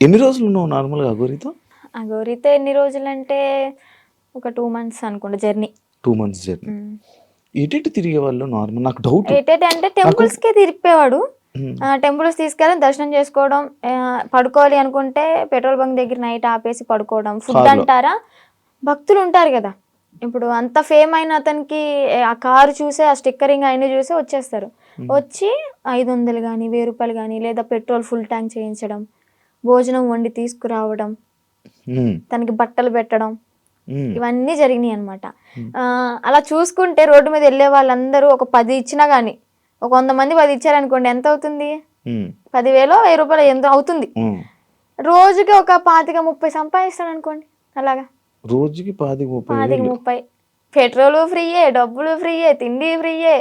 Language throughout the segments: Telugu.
ఎన్ని రోజులు ఉన్నావు నార్మల్గా అగోరితో ఆ గౌరీతో ఎన్ని రోజులు అంటే ఒక టూ మంత్స్ అనుకుంటా జర్నీ. Two months journey. ఎటు తిరిగే వాళ్ళు నార్మల్? నాకు డౌట్. ఏంటంటే అంటే టెంపుల్స్కి తిరిగిపోయేవాడు. టెంపుల్స్ తీసుకెళ్ళి దర్శనం చేసుకోవడం పడుకోవాలి అనుకుంటే పెట్రోల్ బంక్ దగ్గర నైట్ ఆపేసి పడుకోవడం ఫుడ్. అంటారా? భక్తులు ఉంటారు కదా. ఇప్పుడు అంత ఫేమ్ అయిన అతనికి ఆ కారు చూసే ఆ స్టిక్కరింగ్ అయిన చూసే వచ్చేస్తారు. వచ్చి ఐదు వందలు కానీ వెయ్యి రూపాయలు కానీ లేదా పెట్రోల్ ఫుల్ ట్యాంక్ చేయించడం భోజనం వండి తీసుకురావడం తనకి బట్టలు పెట్టడం ఇవన్నీ జరిగినాయి అనమాట అలా చూసుకుంటే రోడ్డు మీద వెళ్ళే వాళ్ళందరూ ఒక పది ఇచ్చినా గానీ ఒక వంద మంది పది ఇచ్చారనుకోండి ఎంత అవుతుంది? పదివేలు వెయ్యి రూపాయలు ఎంత అవుతుంది. రోజుకి ఒక పాతిక ముప్పై సంపాదిస్తాడు అనుకోండి అలాగా. రోజుకి పాది ముప్పై పాతిక ముప్పై. పెట్రోల్ ఫ్రీయే డబ్బులు ఫ్రీయే తిండి ఫ్రీయే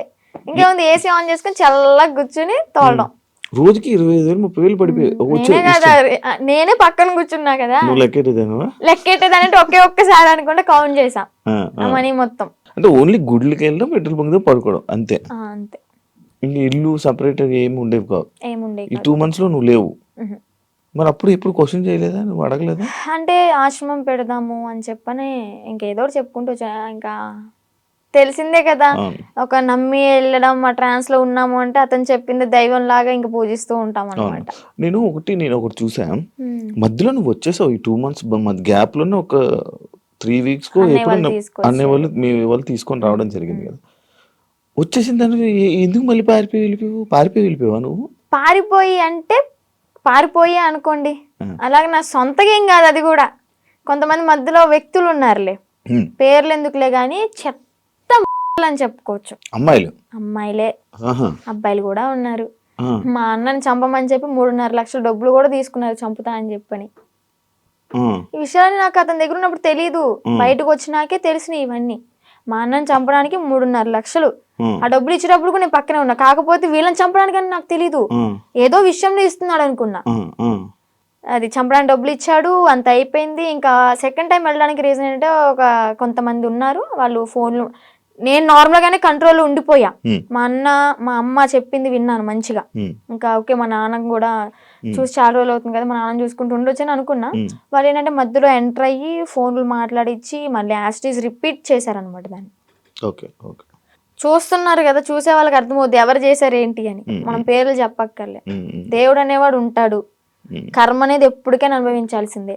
ఇంకేముంది ఏసీ ఆన్ చేసుకొని చల్లగా కూర్చుని తోలడం. రోజుకి ఇరవై ఐదు వేలు ముప్పై వేలు పడిపోయి నేనే కదా నేనే పక్కన కూర్చున్నా కదా. నువ్వు లెక్కెట్టేదానువా లెక్కెట్టేదానంటే ఒకే ఒక్కసారి అనుకుంటే కౌంట్ చేసా మనీ మొత్తం. అంటే ఓన్లీ గుడ్లకి వెళ్ళడం పెట్రోల్ బంక్ దగ్గర పడుకోవడం అంతే. అంతే. ఇంక ఇల్లు సపరేట్ ఏమి ఉండేవి కావు. ఏముండే ఈ టూ మంత్స్లో నువ్వు లేవు. మరి అప్పుడు ఎప్పుడు క్వశ్చన్ చేయలేదా? నువ్వు అడగలేదా? అంటే ఆశ్రమం పెడదాము అని చెప్పని ఇంకేదో చెప్పుకుంటూ వచ్చా. ఇంకా తెలిసిందే కదా. ఒక నమ్మి వెళ్ళడం ఆ ట్రాన్స్లో ఉన్నాము అంటే అతను చెప్పింది దైవం లాగా ఇంకా పూజిస్తూ ఉంటాం అనమాట నేను ఒకటి నేను ఒకటి చూసా. మధ్యలో నువ్వు వచ్చేసావు ఈ టూ మంత్స్ గ్యాప్లోనే ఒక త్రీ వీక్స్ కో వాళ్ళు. అనే వాళ్ళు మీ వాళ్ళు తీసుకొని రావడం జరిగింది కదా. వచ్చేసిన దాన్ని ఎ- ఎందుకు మళ్ళీ పారిపోయి వెళ్ళిపోయావు? పారిపోయి వెళ్ళిపోయావా నువ్వు? పారిపోయి అంటే పారిపోయి అనుకోండి. అలాగే నా సొంతగా ఏం కాదు అది కూడా. కొంతమంది మధ్యలో వ్యక్తులు ఉన్నారులే. పేర్లు ఎందుకులే కానీ చెత్త అని చెప్పుకోవచ్చు. అమ్మాయిలు? అమ్మాయిలే. అబ్బాయిలు కూడా ఉన్నారు. మా అన్నని చంపమని చెప్పి మూడున్నర లక్షల డబ్బులు కూడా తీసుకున్నారు చంపుతా అని చెప్పని. ఈ విషయాన్ని నాకు అతని దగ్గర ఉన్నప్పుడు తెలీదు. బయటకు వచ్చినాకే తెలిసినాయి ఇవన్నీ. మా అన్నని చంపడానికి మూడున్నర లక్షలు. ఆ. డబ్బులు ఇచ్చేటప్పుడు కూడా నేను పక్కనే ఉన్నా. కాకపోతే వీళ్ళని చంపడానికి అని నాకు తెలీదు. ఏదో విషయంలో ఇస్తున్నాడు అనుకున్నా. అది చంపడానికి డబ్బులు ఇచ్చాడు. అంత అయిపోయింది. ఇంకా సెకండ్ టైం వెళ్ళడానికి రీజన్ ఏంటంటే ఒక కొంతమంది ఉన్నారు. వాళ్ళు ఫోన్లు నేను నార్మల్ గానే కంట్రోల్లో ఉండిపోయా హ్మ్. మా అన్న మా అమ్మ చెప్పింది విన్నాను మంచిగా హ్మ్. ఇంకా ఓకే మా నాన్న కూడా చూసి చాలా రోజులు అవుతుంది కదా మా నాన్న చూసుకుంటూ ఉండొచ్చు అని అనుకున్నా. వాళ్ళు ఏంటంటే మధ్యలో ఎంటర్ అయ్యి ఫోన్లు మాట్లాడిచ్చి మళ్ళీ యాస్టీస్ రిపీట్ చేశారనమాట దాన్ని ఓకే ఓకే చూస్తున్నారు కదా చూసే వాళ్ళకి అర్థమవుద్ది ఎవరు చేశారు ఏంటి అని మనం పేర్లు చెప్పక్కర్లే. దేవుడు అనేవాడు ఉంటాడు. కర్మ అనేది ఎప్పటికైనా అనుభవించాల్సిందే.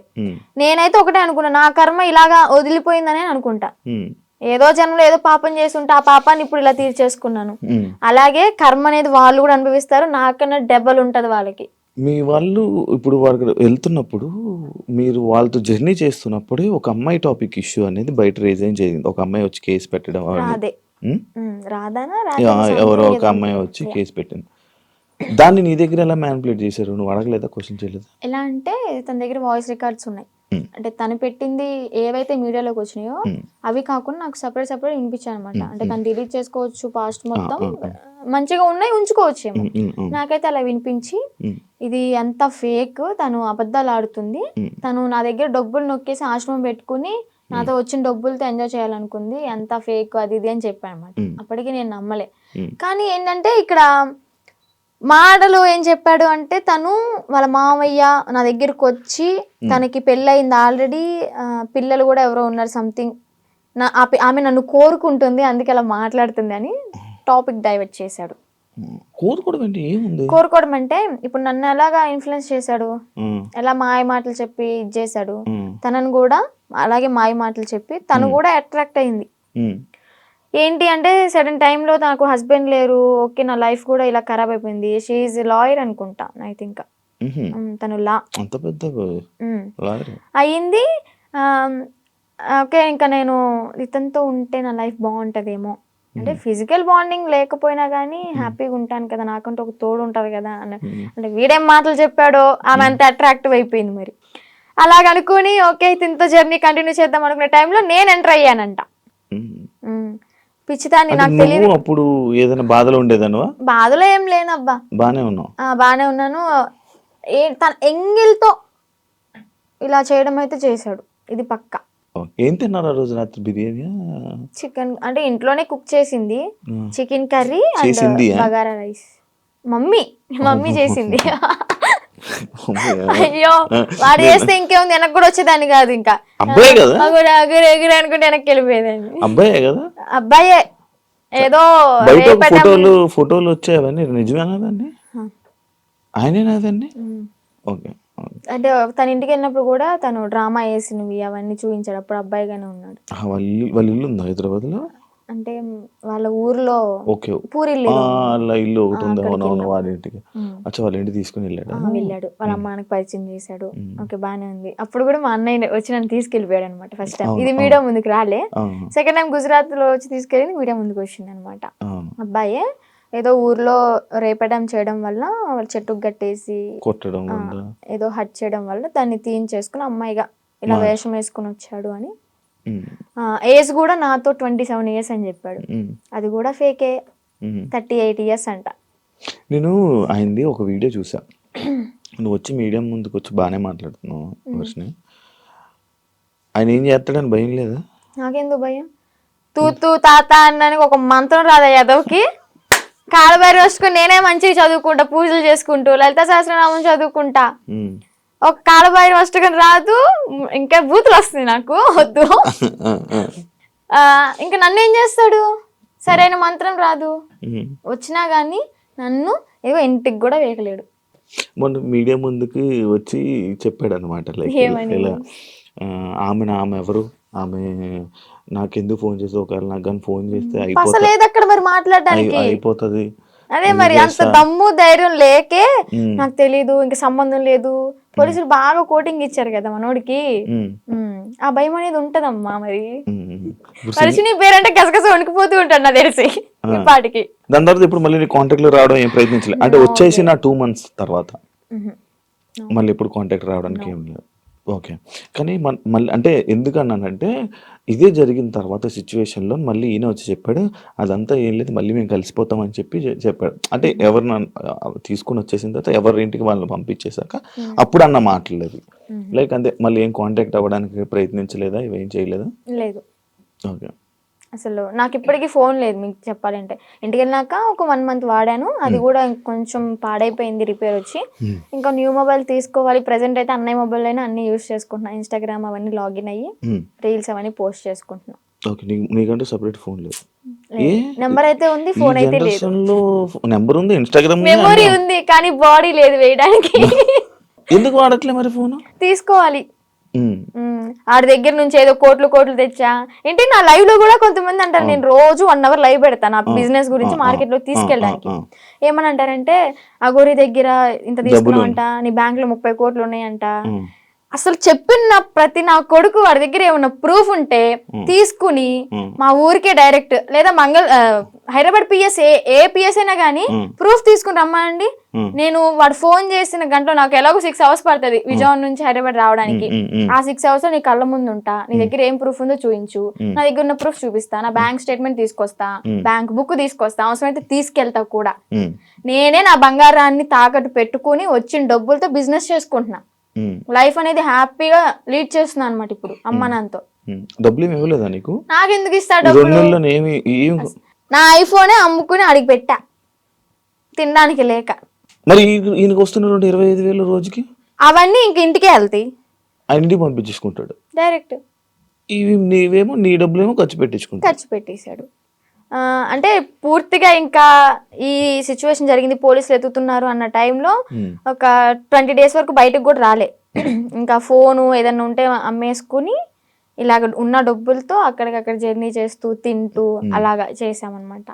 నేనైతే ఒకటే అనుకున్నా నా కర్మ ఇలాగా వదిలిపోయిందని అనుకుంటా. ఏదో జన్మలో ఏదో పాపం చేస్తుంటే ఆ పాపాన్ని ఇప్పుడు ఇలా తీర్చేసుకున్నాను. అలాగే కర్మ అనేది వాళ్ళు కూడా అనుభవిస్తారు నాకన్నా డెబ్బలు ఉంటది వాళ్ళకి. మీ వాళ్ళు ఇప్పుడు వాళ్ళకి వెళ్తున్నప్పుడు మీరు వాళ్ళతో జర్నీ చేస్తున్నప్పుడే ఒక అమ్మాయి టాపిక్ ఇష్యూ అనేది బయట రేజ్ అయ్యి జరిగింది? ఒక అమ్మాయి వచ్చి కేసు పెట్టడం రాధా ఎవరో ఒక అమ్మాయి వచ్చి కేసు పెట్టింది. దాన్ని నీ దగ్గర ఎలా మ్యానిపులేట్ చేశారు? నువ్వు అడగలేదా? క్వశ్చన్ చేయలేదా? ఎలా అంటే తన దగ్గర వాయిస్ రికార్డ్స్ ఉన్నాయి. అంటే తను పెట్టింది ఏవైతే మీడియాలోకి వచ్చినాయో Hmm. అవి కాకుండా నాకు సపరేట్ సపరేట్ వినిపించాయి అనమాట అంటే తను డిలీట్ చేసుకోవచ్చు పాస్ట్ మొత్తం. ah, మంచిగా ఉన్నాయి ఉంచుకోవచ్చు ఏమో. ఉమ్, ఉమ్, ఉమ్, నాకైతే అలా వినిపించి ఇది అంత ఫేక్ తను అబద్ధాలు ఆడుతుంది. తను నా దగ్గర డబ్బులు నొక్కేసి ఆశ్రమం పెట్టుకుని నాతో వచ్చిన డబ్బులతో ఎంజాయ్ చేయాలనుకుంది. ఎంత ఫేక్ అది ఇది అని చెప్పాను అనమాట Hmm. అప్పటికి నేను నమ్మలే. కానీ ఏంటంటే ఇక్కడ మాటలు ఏం చెప్పాడు అంటే తను వాళ్ళ మామయ్య నా దగ్గరకు వచ్చి తనకి పెళ్ళయింది ఆల్రెడీ పిల్లలు కూడా ఎవరో ఉన్నారు సంథింగ్ నా ఆమె నన్ను కోరుకుంటుంది అందుకే అలా మాట్లాడుతుంది అని టాపిక్ డైవర్ట్ చేశాడు. కోరుకోవడం ఏముంది? కోరుకోవడం అంటే ఇప్పుడు నన్ను ఎలాగా ఇన్ఫ్లుయెన్స్ చేశాడు? ఎలా మాయ మాటలు చెప్పి ఇది చేశాడు? తనను కూడా అలాగే మాయ మాటలు చెప్పి తను కూడా అట్రాక్ట్ అయింది. ఏంటి అంటే సడన్ టైంలో నాకు హస్బెండ్ లేరు ఓకే నా లైఫ్ కూడా ఇలా ఖరాబ్ అయిపోయింది. షీఈ్ లాయర్ అనుకుంటా ఐ థింక్. తను లా. అంత పెద్ద అయ్యింది ఓకే ఇంకా నేను ఇతనితో ఉంటే నా లైఫ్ బాగుంటుందేమో. అంటే ఫిజికల్ బాండింగ్ లేకపోయినా కానీ హ్యాపీగా ఉంటాను కదా నాకంటే ఒక తోడు ఉంటుంది కదా అన్న. అంటే వీడేం మాటలు చెప్పాడో ఆమె అంత అట్రాక్టివ్ అయిపోయింది మరి. అలాగ అనుకుని ఓకే ఇతనితో జర్నీ కంటిన్యూ చేద్దాం అనుకునే టైంలో నేను ఎంటర్ అయ్యానంట. పిచ్చిదాన్ని నాకు తెలియదు అప్పుడు ఏదైనా బాధలో ఉండేదానువా? బాధలో ఏం లేనబ్బా. బానే ఉన్నావు. ఆ, బాగానే ఉన్నాను. ఏ తన ఎంగిల్తో ఇలా చేయడం అయితే చేశాడు. ఇది పక్క. ఏం తిన్నారు ఆ రోజు రాత్రి బిర్యానీ? చికెన్ అంటే ఇంట్లోనే కుక్ చేసింది. Chicken curry and? Bagara rice. Mummy mummy చేసింది. అయ్యో వాడు చేస్తే ఇంకేముంది? వెనక్కి కూడా వచ్చేదాన్ని కాదు ఇంకా. అబ్బాయే కదా? అగురు ఎగురు అనుకుంటే వెనక్కి వెళ్ళిపోయేదాన్ని. అబ్బాయే కదా? అబ్బాయే. ఏదో ఫోటోలు ఫోటోలు వచ్చాయి అవన్నీ? నిజమేనా అదండి ఆయనేనా అదండి ఉమ్. ఓకే. అంటే తన ఇంటికి వెళ్ళినప్పుడు కూడా తను డ్రామా వేసినవి అవన్నీ చూపించాడు. అప్పుడు అబ్బాయిగానే ఉన్నాడు. ఆ, వాళ్ళ ఇల్లు వాళ్ళ ఇల్లు ఉందా హైదరాబాద్లో అంటే వాళ్ళ ఊర్లో ఓకే. వాళ్ళ ఇల్లు ఒకటి ఉంది. అవునవును వెళ్ళాం. ఇంటికి. అచ్చా వాళ్ళ ఇంటికి తీసుకుని వెళ్ళాడు? వెళ్ళాడు. వాళ్ళ అమ్మ నాన్నకి పరిచయం చేశాడు. ఓకే బానే ఉంది. అప్పుడు కూడా మా అన్నయ్య వచ్చి నన్ను తీసుకెళ్ళిపోయాడు అనమాట ఫస్ట్ టైం ఇది. మీడియా ముందుకు రాలే. సెకండ్ టైం గుజరాత్లో వచ్చి తీసుకెళ్ళి మీడియా ముందుకు వచ్చింది అనమాట అబ్బాయే ఏదో ఊర్లో రేపడం చేయడం వల్ల వాళ్ళ చెట్టుకు కట్టేసి కొట్టడం ఏదో హట్ చేయడం వల్ల దాన్ని తీయించేసుకుని అమ్మాయిగా ఇలా వేషం వేసుకుని వచ్చాడు అని ఏజ్ కూడా నాతో ట్వంటీ సెవెన్ ఇయర్స్ అని చెప్పాడు. అది కూడా ఫేకే. థర్టీ ఎయిట్ ఇయర్స్ అంట. నేను ఆయనది ఒక వీడియో చూసా. నువ్వు వచ్చి మీడియం ముందుకు వచ్చి బాగానే మాట్లాడుతున్నావు వర్షని ఆయన ఏం చేస్తాడని భయం లేదా? నాకెందుకు భయం? తూ తూ తాత అన్నానికి ఒక మంత్రం రాదా యాదవ్కి? కాలబారి రోజుకుని నేనే మంచిగా చదువుకుంటా పూజలు చేసుకుంటూ లలిత సహస్రనామం చదువుకుంటా. ఒక కాలబారి వస్తుకని రాదు. ఇంకా బూతులు వస్తుంది నాకు. వద్దు. ఇంకా నన్ను ఏం చేస్తాడు? సరైన మంత్రం రాదు. వచ్చినా కానీ నన్ను ఏవో ఇంటికి కూడా వేయలేడు. మొన్న మీడియా ముందుకి వచ్చి చెప్పాడు అనమాట లైక్? ఇలా ఆమె ఆమె ఎవరు? ఆమె నాకెందుకు ఫోన్ చేసి ఒకవేళ నాకు కానీ ఫోన్ చేస్తే అసలు అక్కడ మరి మాట్లాడడానికి. అయి- అయిపోతుంది. అదే మరి అంత దమ్ము ధైర్యం లేకే నాకు తెలీదు ఇంకా సంబంధం లేదు. పోలీసులు బాగా కోటింగ్ ఇచ్చారు కదా మనోడికి. ఆ భయం అనేది ఉంటదమ్మా మరి. ఉమ్, ఉమ్. ఇప్పుడు మనిషి నీ పేరంటే గసగస వణికిపోతూ ఉంటాడు నాకు తెలిసి. పాటికి దాని తర్వాత ఇప్పుడు మళ్ళీ నీ కాంటాక్ట్లో రావడం ఏం ప్రయత్నించలేదు అంటే వచ్చేసి నా టూ మంత్స్ తర్వాత. మళ్ళీ ఇప్పుడు కాంటాక్ట్ రావడానికి ఏం లేదు. ఓకే. కానీ మళ్ళీ అంటే ఎందుకన్నానంటే ఇదే జరిగిన తర్వాత సిచ్యువేషన్లో మళ్ళీ ఈయన వచ్చి చెప్పాడు అదంతా ఏం లేదు మళ్ళీ మేము కలిసిపోతాం అని చెప్పి చెప్పాడు. అంటే ఎవరిన తీసుకుని వచ్చేసిన తర్వాత ఎవరి ఇంటికి వాళ్ళని పంపించేశాక అప్పుడు అన్న మాట్లాడలేదు. లైక్ అంతే మళ్ళీ ఏం కాంటాక్ట్ అవ్వడానికి ప్రయత్నించలేదా? ఇవేం చేయలేదా? లేదు. ఓకే. అసలు నాకు ఇప్పటికీ ఫోన్ లేదు మీకు చెప్పాలంటే. ఇంటికి వెళ్ళినాక ఒక వన్ మంత్ వాడాను. అది కూడా కొంచెం పాడైపోయింది రిపేర్ వచ్చి. ఇంకా న్యూ మొబైల్ తీసుకోవాలి. ప్రెసెంట్ అయితే అన్నయ్య మొబైల్ అయినా అన్ని యూస్ చేసుకుంటున్నా. ఇన్స్టాగ్రామ్ అవన్నీ లాగిన్ అయ్యి రీల్స్ అవన్నీ పోస్ట్ చేసుకుంటున్నా. ఓకే నీకంటే సపరేట్ ఫోన్ లేదు. నెంబర్ అయితే ఉంది ఫోన్ అయితే లేదు. నెంబర్ ఉంది ఇన్స్టాగ్రామ్ మెమొరీ ఉంది కానీ బాడీ లేదు వేయడానికి. ఎందుకు వాడట్లే మరి ఫోన్ తీసుకోవాలి. ఆడి దగ్గర నుంచి ఏదో కోట్లు కోట్లు తెచ్చా? ఏంటి నా లైవ్లో కూడా కొంతమంది అంటారు నేను రోజు వన్ అవర్ లైవ్ పెడతాను నా బిజినెస్ గురించి మార్కెట్లో తీసుకెళ్ళడానికి. ఏమని అంటారంటే అగోరి దగ్గర ఇంత తీసుకున్నావంట నీ బ్యాంక్లో ముప్పై కోట్లు ఉన్నాయంట. అసలు చెప్పిన ప్రతి నా కొడుకు వాడి దగ్గర ఏమన్నా ప్రూఫ్ ఉంటే తీసుకుని మా ఊరికే డైరెక్ట్ లేదా Mangal Hyderabad P S A A P S అయినా కానీ ప్రూఫ్ తీసుకుని రమ్మండి. నేను వాడు ఫోన్ చేసిన గంటలో నాకు ఎలాగో సిక్స్ అవర్స్ పడుతుంది విజయవాడ నుంచి హైదరాబాద్ రావడానికి. ఆ సిక్స్ అవర్స్ నీ కళ్ళ ముందు ఉంటా. నీ దగ్గర ఏం ప్రూఫ్ ఉందో చూపించు నా దగ్గర ఉన్న ప్రూఫ్ చూపిస్తా. నా బ్యాంక్ స్టేట్మెంట్ తీసుకొస్తా. బ్యాంక్ బుక్ తీసుకొస్తా. అవసరమైతే తీసుకెళ్తా కూడా. నేనే నా బంగారాన్ని తాకట్టు పెట్టుకుని వచ్చిన డబ్బులతో బిజినెస్ చేసుకుంటున్నా. లైఫ్ అనేది హ్యాపీగా లీడ్ చేస్తున్నా అనమాట ఇప్పుడు అమ్మ నాన్నతో. డబ్బులు ఏమి ఇవ్వలేదా నీకు? నాకు ఎందుకు ఇస్తా ఈ రెండు డబ్బులు? నా ఐఫోనే అమ్ముకుని అడిగి పెట్టా తినడానికి లేక. మరి ఈయనకి వస్తున్న రెండు ఇరవై ఐదు వేలు రోజుకి? అవన్నీ ఇంక ఇంటికే వెళ్తాయి. ఆయన ఇంటికి పంపించేసుకుంటాడు. డైరెక్ట్. ఇవి నీవేమో నీ డబ్బులేమో ఖర్చు పెట్టించుకుంటాడు. ఖర్చు పెట్టేశాడు. అంటే పూర్తిగా ఇంకా ఈ సిచ్యువేషన్ జరిగింది పోలీసులు ఎత్తుతున్నారు అన్న టైంలో. ఒక ట్వంటీ డేస్ వరకు బయటకు కూడా రాలే. ఇంకా ఫోను ఏదన్నా ఉంటే అమ్మేసుకుని ఇలాగ ఉన్న డబ్బులతో అక్కడికక్కడ జర్నీ చేస్తూ తింటూ అలాగా చేసామన్నమాట